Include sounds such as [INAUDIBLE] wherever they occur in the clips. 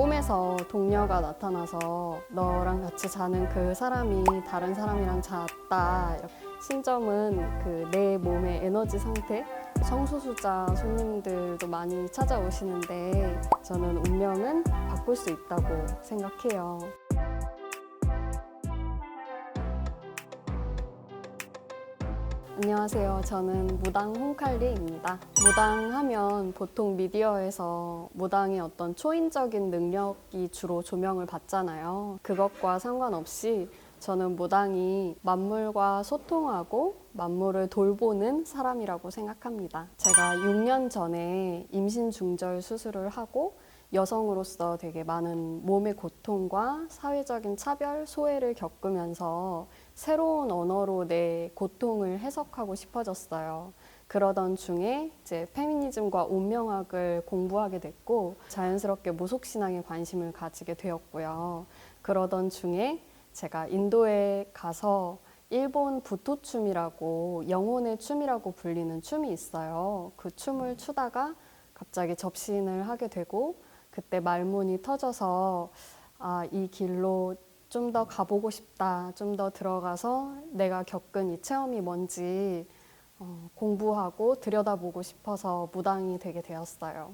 꿈에서 동료가 나타나서 너랑 같이 자는 그 사람이 다른 사람이랑 잤다. 신점은 그 내 몸의 에너지 상태, 성소수자 손님들도 많이 찾아오시는데 저는 운명은 바꿀 수 있다고 생각해요. 안녕하세요. 저는 무당 홍칼리입니다. 무당 하면 보통 미디어에서 무당의 어떤 초인적인 능력이 주로 조명을 받잖아요. 그것과 상관없이 저는 무당이 만물과 소통하고 만물을 돌보는 사람이라고 생각합니다. 제가 6년 전에 임신 중절 수술을 하고 여성으로서 되게 많은 몸의 고통과 사회적인 차별, 소외를 겪으면서 새로운 언어로 내 고통을 해석하고 싶어졌어요. 그러던 중에 이제 페미니즘과 운명학을 공부하게 됐고 자연스럽게 무속신앙에 관심을 가지게 되었고요. 그러던 중에 제가 인도에 가서 일본 부토춤이라고 영혼의 춤이라고 불리는 춤이 있어요. 그 춤을 추다가 갑자기 접신을 하게 되고 그때 말문이 터져서 아, 이 길로 좀 더 가보고 싶다. 좀 더 들어가서 내가 겪은 이 체험이 뭔지 어, 공부하고 들여다보고 싶어서 무당이 되게 되었어요.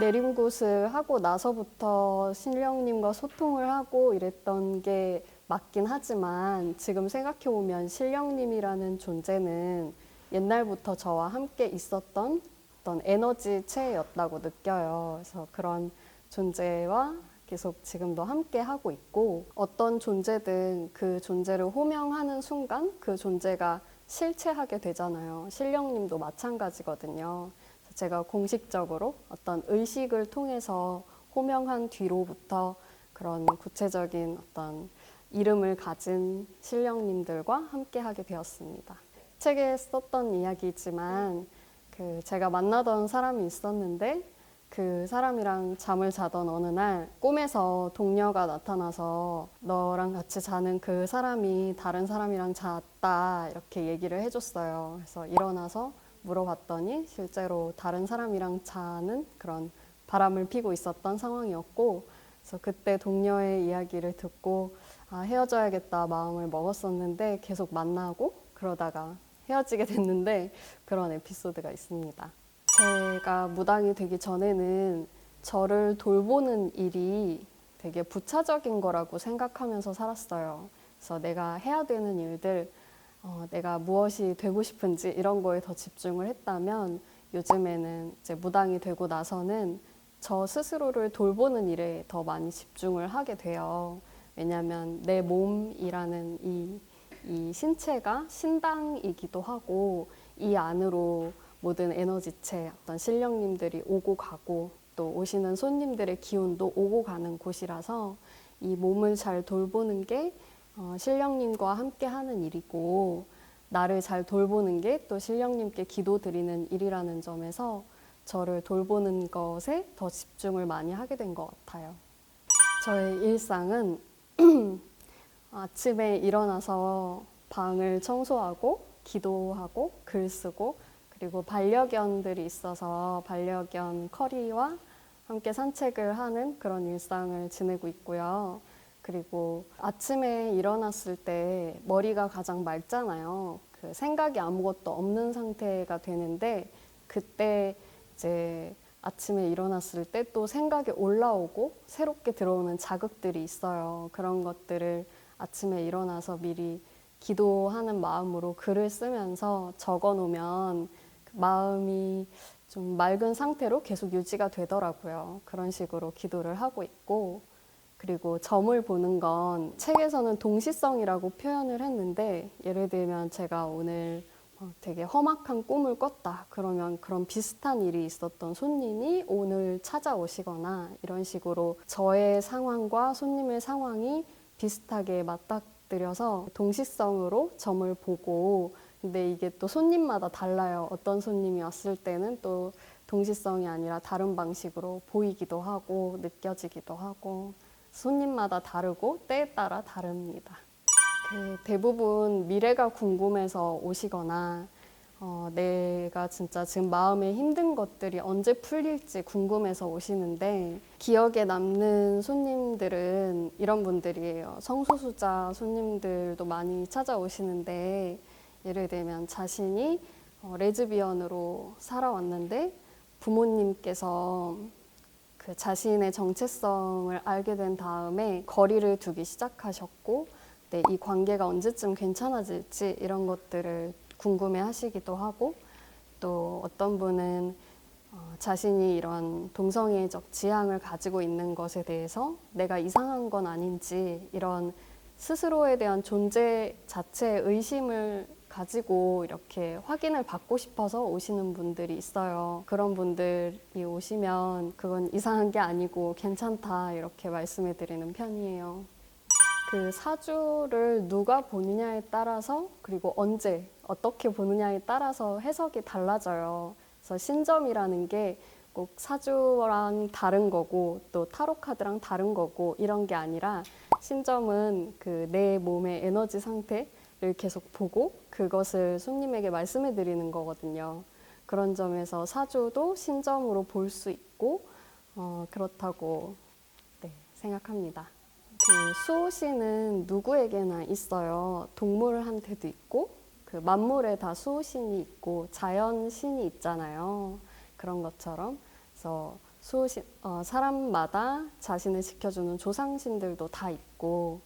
내림굿을 하고 나서부터 신령님과 소통을 하고 이랬던 게 맞긴 하지만 지금 생각해보면 신령님이라는 존재는 옛날부터 저와 함께 있었던 어떤 에너지체였다고 느껴요. 그래서 그런 존재와 계속 지금도 함께 하고 있고 어떤 존재든 그 존재를 호명하는 순간 그 존재가 실체하게 되잖아요. 신령님도 마찬가지거든요. 제가 공식적으로 어떤 의식을 통해서 호명한 뒤로부터 그런 구체적인 어떤 이름을 가진 신령님들과 함께 하게 되었습니다. 책에 썼던 이야기지만 그 제가 만나던 사람이 있었는데 그 사람이랑 잠을 자던 어느 날 꿈에서 동료가 나타나서 너랑 같이 자는 그 사람이 다른 사람이랑 잤다 이렇게 얘기를 해줬어요. 그래서 일어나서 물어봤더니 실제로 다른 사람이랑 자는 그런 바람을 피고 있었던 상황이었고 그래서 그때 동료의 이야기를 듣고 아, 헤어져야겠다 마음을 먹었었는데 계속 만나고 그러다가 헤어지게 됐는데 그런 에피소드가 있습니다. 제가 무당이 되기 전에는 저를 돌보는 일이 되게 부차적인 거라고 생각하면서 살았어요. 그래서 내가 해야 되는 일들, 어, 내가 무엇이 되고 싶은지 이런 거에 더 집중을 했다면 요즘에는 이제 무당이 되고 나서는 저 스스로를 돌보는 일에 더 많이 집중을 하게 돼요. 왜냐하면 내 몸이라는 이, 이 신체가 신당이기도 하고 이 안으로 모든 에너지체, 어떤 신령님들이 오고 가고 또 오시는 손님들의 기운도 오고 가는 곳이라서 이 몸을 잘 돌보는 게 어, 신령님과 함께 하는 일이고 나를 잘 돌보는 게또 신령님께 기도 드리는 일이라는 점에서 저를 돌보는 것에 더 집중을 많이 하게 된 것 같아요. 저의 일상은 [CLEARS THROAT] 아침에 일어나서 방을 청소하고 기도하고 글 쓰고 그리고 반려견들이 있어서 반려견 커리와 함께 산책을 하는 그런 일상을 지내고 있고요. 그리고 아침에 일어났을 때 머리가 가장 맑잖아요. 그 생각이 아무것도 없는 상태가 되는데 그때 이제 아침에 일어났을 때 또 생각이 올라오고 새롭게 들어오는 자극들이 있어요. 그런 것들을 아침에 일어나서 미리 기도하는 마음으로 글을 쓰면서 적어 놓으면 마음이 좀 맑은 상태로 계속 유지가 되더라고요. 그런 식으로 기도를 하고 있고 그리고 점을 보는 건 책에서는 동시성이라고 표현을 했는데 예를 들면 제가 오늘 어, 되게 험악한 꿈을 꿨다. 그러면 그런 비슷한 일이 있었던 손님이 오늘 찾아오시거나 이런 식으로 저의 상황과 손님의 상황이 비슷하게 맞닥뜨려서 동시성으로 점을 보고 근데 이게 또 손님마다 달라요. 어떤 손님이 왔을 때는 또 동시성이 아니라 다른 방식으로 보이기도 하고 느껴지기도 하고 손님마다 다르고 때에 따라 다릅니다. 그 대부분 미래가 궁금해서 오시거나 어, 내가 진짜 지금 마음에 힘든 것들이 언제 풀릴지 궁금해서 오시는데 기억에 남는 손님들은 이런 분들이에요. 성소수자 손님들도 많이 찾아오시는데 예를 들면 자신이 어, 레즈비언으로 살아왔는데 부모님께서 그 자신의 정체성을 알게 된 다음에 거리를 두기 시작하셨고 네, 이 관계가 언제쯤 괜찮아질지 이런 것들을 궁금해 하시기도 하고 또 어떤 분은 어, 자신이 이런 동성애적 지향을 가지고 있는 것에 대해서 내가 이상한 건 아닌지 이런 스스로에 대한 존재 자체의 의심을 가지고 이렇게 확인을 받고 싶어서 오시는 분들이 있어요. 그런 분들이 오시면 그건 이상한 게 아니고 괜찮다 이렇게 말씀해 드리는 편이에요. 그 사주를 누가 보느냐에 따라서 그리고 언제 어떻게 보느냐에 따라서 해석이 달라져요. 그래서 신점이라는 게 꼭 사주랑 다른 거고 또 타로 카드랑 다른 거고 이런 게 아니라 신점은 그 내 몸의 에너지 상태를 계속 보고 그것을 손님에게 말씀해 드리는 거거든요. 그런 점에서 사주도 신점으로 볼 수 있고 어, 그렇다고 네, 생각합니다. 그 수호신은 누구에게나 있어요. 동물한테도 있고 그 만물에 다 수호신이 있고 자연신이 있잖아요. 그런 것처럼 그래서 수호신 어, 사람마다 자신을 지켜주는 조상신들도 다 있고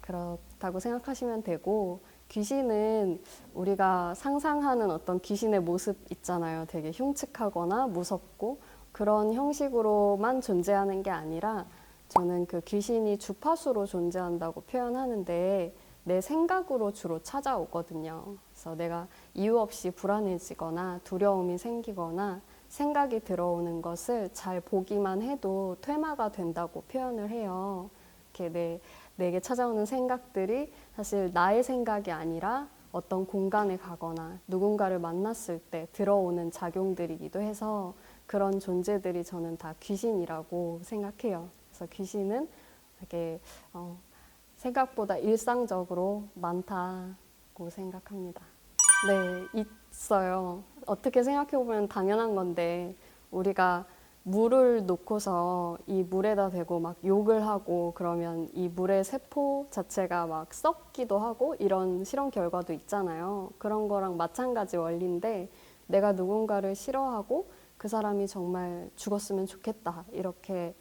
그렇 다고 생각하시면 되고 귀신은 우리가 상상하는 어떤 귀신의 모습 있잖아요. 되게 흉측하거나 무섭고 그런 형식으로만 존재하는 게 아니라 저는 그 귀신이 주파수로 존재한다고 표현하는데 내 생각으로 주로 찾아오거든요. 그래서 내가 이유 없이 불안해지거나 두려움이 생기거나 생각이 들어오는 것을 잘 보기만 해도 퇴마가 된다고 표현을 해요. 이렇게 내, 내게 찾아오는 생각들이 사실 나의 생각이 아니라 어떤 공간에 가거나 누군가를 만났을 때 들어오는 작용들이기도 해서 그런 존재들이 저는 다 귀신이라고 생각해요. 그래서 귀신은 되게 어, 생각보다 일상적으로 많다고 생각합니다. 네, 있어요. 어떻게 생각해 보면 당연한 건데 우리가 물을 놓고서 이 물에다 대고 막 욕을 하고 그러면 이 물의 세포 자체가 막 썩기도 하고 이런 실험 결과도 있잖아요. 그런 거랑 마찬가지 원리인데 내가 누군가를 싫어하고 그 사람이 정말 죽었으면 좋겠다 이렇게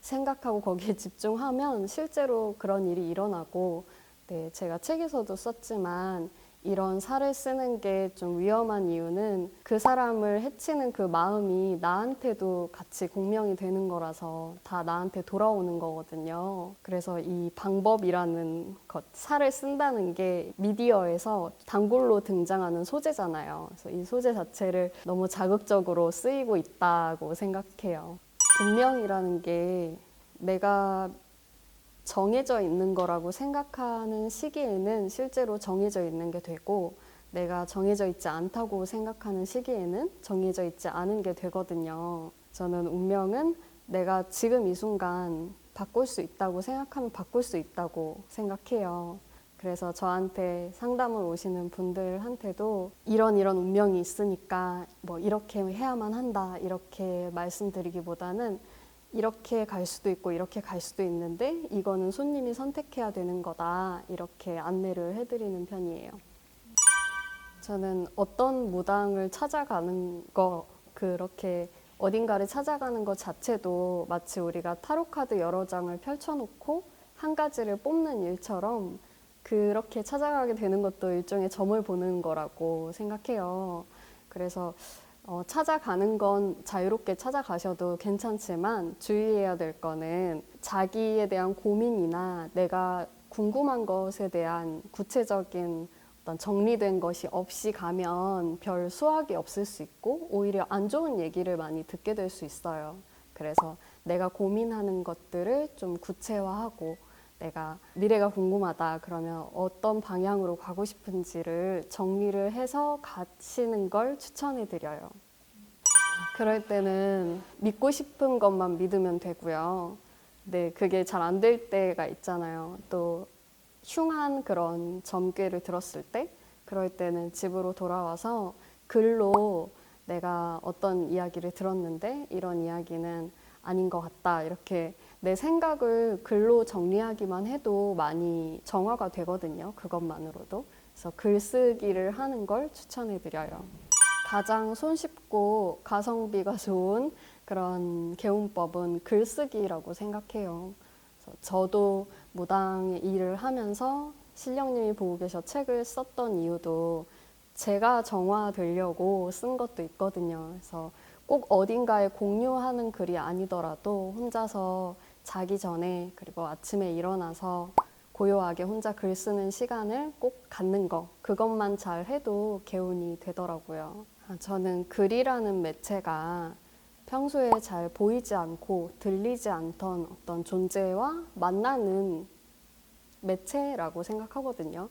생각하고 거기에 [LAUGHS] 집중하면 실제로 그런 일이 일어나고 네, 제가 책에서도 썼지만 이런 살을 쓰는 게 좀 위험한 이유는 그 사람을 해치는 그 마음이 나한테도 같이 공명이 되는 거라서 다 나한테 돌아오는 거거든요. 그래서 이 방법이라는 것, 살을 쓴다는 게 미디어에서 단골로 등장하는 소재잖아요. 그래서 이 소재 자체를 너무 자극적으로 쓰이고 있다고 생각해요. 운명이라는 게 내가 정해져 있는 거라고 생각하는 시기에는 실제로 정해져 있는 게 되고 내가 정해져 있지 않다고 생각하는 시기에는 정해져 있지 않은 게 되거든요. 저는 운명은 내가 지금 이 순간 바꿀 수 있다고 생각하면 바꿀 수 있다고 생각해요. 그래서 저한테 상담을 오시는 분들한테도 이런 이런 운명이 있으니까 뭐 이렇게 해야만 한다 이렇게 말씀드리기보다는 이렇게 갈 수도 있고 이렇게 갈 수도 있는데 이거는 손님이 선택해야 되는 거다 이렇게 안내를 해드리는 편이에요. 저는 어떤 무당을 찾아가는 거 그렇게 어딘가를 찾아가는 것 자체도 마치 우리가 타로 카드 여러 장을 펼쳐놓고 한 가지를 뽑는 일처럼 그렇게 찾아가게 되는 것도 일종의 점을 보는 거라고 생각해요. 그래서 어, 찾아가는 건 자유롭게 찾아가셔도 괜찮지만 주의해야 될 거는 자기에 대한 고민이나 내가 궁금한 것에 대한 구체적인 어떤 정리된 것이 없이 가면 별 수확이 없을 수 있고 오히려 안 좋은 얘기를 많이 듣게 될 수 있어요. 그래서 내가 고민하는 것들을 좀 구체화하고 내가 미래가 궁금하다 그러면 어떤 방향으로 가고 싶은지를 정리를 해서 가시는 걸 추천해 드려요. 그럴 때는 믿고 싶은 것만 믿으면 되고요. 네, 그게 잘 안 될 때가 있잖아요. 또 흉한 그런 점괘를 들었을 때 그럴 때는 집으로 돌아와서 글로 내가 어떤 이야기를 들었는데 이런 이야기는 아닌 것 같다. 이렇게 내 생각을 글로 정리하기만 해도 많이 정화가 되거든요. 그것만으로도. 그래서 글쓰기를 하는 걸 추천해 드려요. 가장 손쉽고 가성비가 [LAUGHS] 좋은 그런 개운법은 글쓰기라고 생각해요. 저도 무당 일을 하면서 신령님이 보고 계셔 책을 썼던 이유도 제가 정화되려고 쓴 것도 있거든요. 그래서 꼭 어딘가에 공유하는 글이 아니더라도 혼자서 자기 전에 그리고 아침에 일어나서 고요하게 혼자 글 쓰는 시간을 꼭 갖는 거 그것만 잘 해도 개운이 되더라고요. 아, 저는 글이라는 매체가 평소에 잘 보이지 않고 들리지 않던 어떤 존재와 만나는 매체라고 생각하거든요.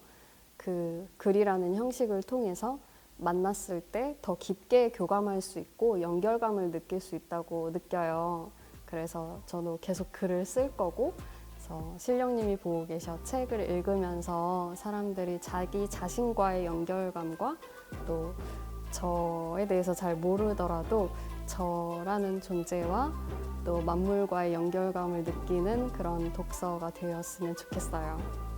그 글이라는 형식을 통해서 만났을 때 더 깊게 교감할 수 있고 연결감을 느낄 수 있다고 느껴요. 그래서 저도 계속 글을 쓸 거고, 그래서 신령님이 보고 계셔 책을 읽으면서 사람들이 자기 자신과의 연결감과 또 저에 대해서 잘 모르더라도 저라는 존재와 또 만물과의 연결감을 느끼는 그런 독서가 되었으면 좋겠어요.